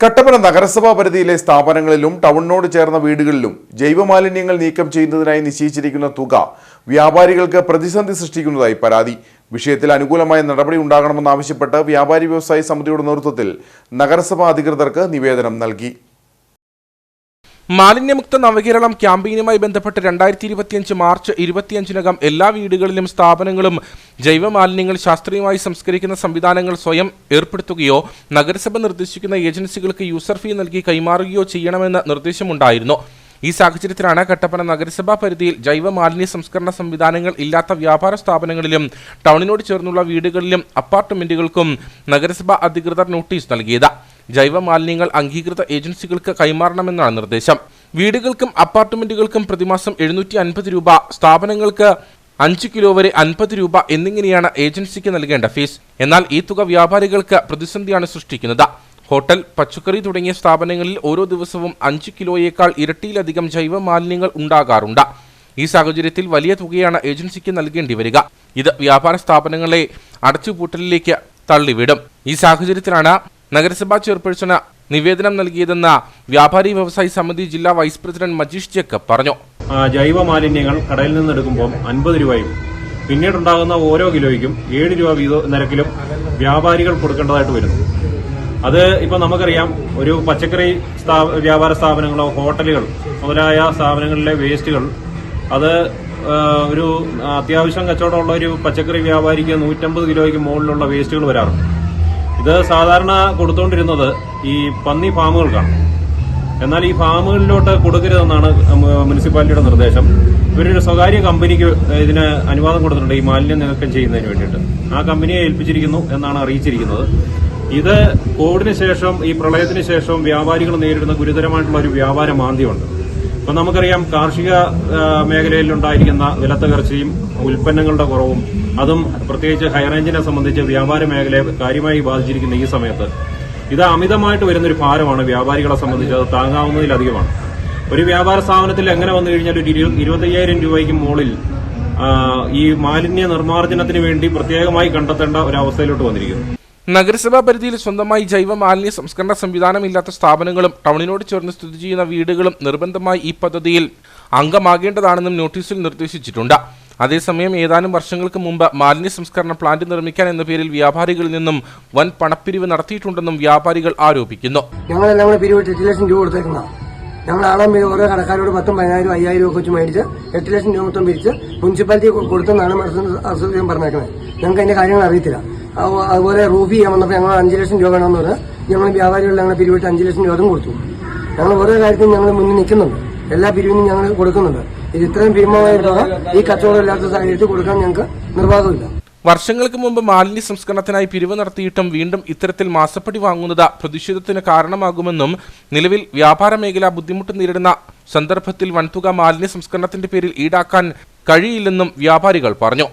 കട്ടപ്പന നഗരസഭാ പരിധിയിലെ സ്ഥാപനങ്ങളിലും ടൗണിനോട് ചേർന്ന വീടുകളിലും ജൈവമാലിന്യങ്ങൾ നീക്കം ചെയ്യുന്നതിനായി നിശ്ചയിച്ചിരിക്കുന്ന തുക വ്യാപാരികൾക്ക് പ്രതിസന്ധി സൃഷ്ടിക്കുന്നതായി പരാതി. വിഷയത്തിൽ അനുകൂലമായ നടപടി ഉണ്ടാകണമെന്നാവശ്യപ്പെട്ട് വ്യാപാരി വ്യവസായി സമിതിയുടെ നേതൃത്വത്തിൽ നഗരസഭാ അധികൃതർക്ക് നിവേദനം നൽകി. മാലിന്യമുക്ത നവകേരളം ക്യാമ്പയിനുമായി ബന്ധപ്പെട്ട് രണ്ടായിരത്തി ഇരുപത്തിയഞ്ച് മാർച്ച് ഇരുപത്തിയഞ്ചിനകം എല്ലാ വീടുകളിലും സ്ഥാപനങ്ങളും ജൈവ മാലിന്യങ്ങൾ ശാസ്ത്രീയമായി സംസ്കരിക്കുന്ന സംവിധാനങ്ങൾ സ്വയം ഏർപ്പെടുത്തുകയോ നഗരസഭ നിർദ്ദേശിക്കുന്ന ഏജൻസികൾക്ക് യൂസർ ഫീ നൽകി കൈമാറുകയോ ചെയ്യണമെന്ന് നിർദ്ദേശമുണ്ടായിരുന്നു. ഈ സാഹചര്യത്തിലാണ് കട്ടപ്പന നഗരസഭാ പരിധിയിൽ ജൈവ മാലിന്യ സംസ്കരണ സംവിധാനങ്ങൾ ഇല്ലാത്ത വ്യാപാര സ്ഥാപനങ്ങളിലും ടൗണിനോട് ചേർന്നുള്ള വീടുകളിലും അപ്പാർട്ട്മെന്റുകൾക്കും നഗരസഭാ അധികൃതർ നോട്ടീസ് നൽകിയത്. ജൈവ മാലിന്യങ്ങൾ അംഗീകൃത ഏജൻസികൾക്ക് കൈമാറണമെന്നാണ് നിർദ്ദേശം. വീടുകൾക്കും അപ്പാർട്ട്മെന്റുകൾക്കും പ്രതിമാസം എഴുന്നൂറ്റി അൻപത് രൂപ സ്ഥാപനങ്ങൾക്ക് അഞ്ച് കിലോ വരെ അൻപത് രൂപ എന്നിങ്ങനെയാണ് ഏജൻസിക്ക് നൽകേണ്ട ഫീസ്. എന്നാൽ ഈ തുക വ്യാപാരികൾക്ക് പ്രതിസന്ധിയാണ് സൃഷ്ടിക്കുന്നത്. ഹോട്ടൽ പച്ചക്കറി തുടങ്ങിയ സ്ഥാപനങ്ങളിൽ ഓരോ ദിവസവും അഞ്ച് കിലോയേക്കാൾ ഇരട്ടിയിലധികം ജൈവ മാലിന്യങ്ങൾ ഉണ്ടാകാറുണ്ട്. ഈ സാഹചര്യത്തിൽ വലിയ തുകയാണ് ഏജൻസിക്ക് നൽകേണ്ടി വരിക. ഇത് വ്യാപാര സ്ഥാപനങ്ങളെ അടച്ചുപൂട്ടലിലേക്ക് തള്ളിവിടും. ഈ സാഹചര്യത്തിലാണ് നഗരസഭാ ചെയർപേഴ്സണ് നിവേദനം നൽകിയതെന്ന് വ്യാപാരി വ്യവസായി സമിതി ജില്ലാ വൈസ് പ്രസിഡന്റ് മജീഷ് ജേക്കബ് പറഞ്ഞു. ജൈവ മാലിന്യങ്ങൾ കടയിൽ നിന്ന് എടുക്കുമ്പോൾ അൻപത് രൂപയും പിന്നീടുണ്ടാകുന്ന ഓരോ കിലോയ്ക്കും ഏഴ് രൂപ വീത നിരക്കിലും വ്യാപാരികൾ കൊടുക്കേണ്ടതായിട്ട് വരുന്നു. അത് ഇപ്പൊ നമുക്കറിയാം ഒരു പച്ചക്കറി വ്യാപാര സ്ഥാപനങ്ങളോ ഹോട്ടലുകൾ മുതലായ സ്ഥാപനങ്ങളിലെ വേസ്റ്റുകൾ അത് ഒരു അത്യാവശ്യം കച്ചവടമുള്ള ഒരു പച്ചക്കറി വ്യാപാരിക്ക് നൂറ്റമ്പത് കിലോയ്ക്ക് മുകളിലുള്ള വേസ്റ്റുകൾ വരാറുണ്ട്. ഇത് സാധാരണ കൊടുത്തുകൊണ്ടിരുന്നത് ഈ പന്നി ഫാമുകൾക്കാണ്. എന്നാൽ ഈ ഫാമുകളിലോട്ട് കൊടുക്കരുതെന്നാണ് മുനിസിപ്പാലിറ്റിയുടെ നിർദ്ദേശം. ഇവരൊരു സ്വകാര്യ കമ്പനിക്ക് ഇതിന് അനുവാദം കൊടുത്തിട്ടുണ്ട് ഈ മാലിന്യം നീക്കം ചെയ്യുന്നതിന് വേണ്ടിയിട്ട്. ആ കമ്പനിയെ ഏൽപ്പിച്ചിരിക്കുന്നു എന്നാണ് അറിയിച്ചിരിക്കുന്നത്. ഇത് കോവിഡിന് ശേഷം ഈ പ്രളയത്തിന് ശേഷം വ്യാപാരികൾ നേരിടുന്ന ഗുരുതരമായിട്ടുള്ള ഒരു വ്യാപാര മാന്ദ്യമുണ്ട്. ഇപ്പൊ നമുക്കറിയാം കാർഷിക മേഖലയിൽ ഉണ്ടായിരിക്കുന്ന വിലത്തകർച്ചയും ഉൽപ്പന്നങ്ങളുടെ കുറവും അതും പ്രത്യേകിച്ച് ഹൈറേഞ്ചിനെ സംബന്ധിച്ച് വ്യാപാര മേഖലയെ കാര്യമായി ബാധിച്ചിരിക്കുന്ന ഈ സമയത്ത് ഇത് അമിതമായിട്ട് വരുന്നൊരു ഭാരമാണ് വ്യാപാരികളെ സംബന്ധിച്ച് അത് താങ്ങാവുന്നതിലധികമാണ്. ഒരു വ്യാപാര സ്ഥാപനത്തിൽ എങ്ങനെ വന്നു കഴിഞ്ഞാൽ ഒരു ഇരു- ഇരുപത്തയ്യായിരം രൂപയ്ക്ക് മുകളിൽ ഈ മാലിന്യ നിർമ്മാർജനത്തിന് വേണ്ടി പ്രത്യേകമായി കണ്ടെത്തേണ്ട ഒരു അവസ്ഥയിലോട്ട് വന്നിരിക്കുന്നു. നഗരസഭാ പരിധിയിൽ സ്വന്തമായി ജൈവ മാലിന്യ സംസ്കരണ സംവിധാനമില്ലാത്ത സ്ഥാപനങ്ങളും ടൗണിനോട് ചേർന്ന് സ്ഥിതി ചെയ്യുന്ന വീടുകളും നിർബന്ധമായി ഈ പദ്ധതിയിൽ അംഗമാകേണ്ടതാണെന്നും നോട്ടീസിൽ നിർദ്ദേശിച്ചിട്ടുണ്ട്. അതേസമയം ഏതാനും വർഷങ്ങൾക്ക് മുമ്പ് മാലിന്യ സംസ്കരണ പ്ലാന്റ് നിർമ്മിക്കാൻ എന്ന പേരിൽ വ്യാപാരികളിൽ നിന്നും വൻ പണപ്പിരിവ് നടത്തിയിട്ടുണ്ടെന്നും വ്യാപാരികൾ ആരോപിക്കുന്നു. ഞങ്ങളെല്ലാം കൂടെ എട്ട് ലക്ഷം രൂപ കൊടുത്തേക്കുന്ന. ഞങ്ങൾ ആളാൻ പേര് ഓരോ കടക്കാരോട് പത്തും പതിനായിരം അയ്യായിരം ഒക്കെ വെച്ച് മേടിച്ച് എട്ട് ലക്ഷം രൂപ മൊത്തം പിരിച്ച് മുനിസിപ്പാലിറ്റി കൊടുത്തെന്നാണ് അസോസിയേഷൻ പറഞ്ഞേക്കുന്നത്. ഞങ്ങൾക്ക് അതിന്റെ കാര്യങ്ങൾ അറിയത്തില്ല. അതുപോലെ റൂഫ് ചെയ്യാൻ വന്നപ്പോൾ ഞങ്ങൾ അഞ്ച് ലക്ഷം രൂപ വേണമെന്ന് പറഞ്ഞ്. ഞങ്ങൾ വ്യാപാരികൾ ഞങ്ങൾ പിരിവിട്ട് അഞ്ച് ലക്ഷം രൂപ കൊടുത്തു. ഞങ്ങൾ ഓരോ കാര്യത്തിനും ഞങ്ങൾ മുന്നിൽ നിൽക്കുന്നുണ്ട്. എല്ലാ പിരിവിനും ഞങ്ങൾ കൊടുക്കുന്നുണ്ട്. ഇത് ഇത്രയും ഭീമമായ ഈ കച്ചവടം ഇല്ലാത്ത സാഹചര്യത്തിൽ കൊടുക്കാൻ ഞങ്ങൾക്ക് നിർവാഹമില്ല. വർഷങ്ങൾക്ക് മുമ്പ് മാലിന്യ സംസ്കരണത്തിനായി പിരിവ് നടത്തിയിട്ടും വീണ്ടും ഇത്തരത്തിൽ മാസപ്പടി വാങ്ങുന്നത് പ്രതിഷേധത്തിന് കാരണമാകുമെന്നും നിലവിൽ വ്യാപാര മേഖല ബുദ്ധിമുട്ട് നേരിടുന്ന സന്ദർഭത്തിൽ വൻതുക മാലിന്യ സംസ്കരണത്തിന്റെ പേരിൽ ഈടാക്കാൻ കഴിയില്ലെന്നും വ്യാപാരികൾ പറഞ്ഞു.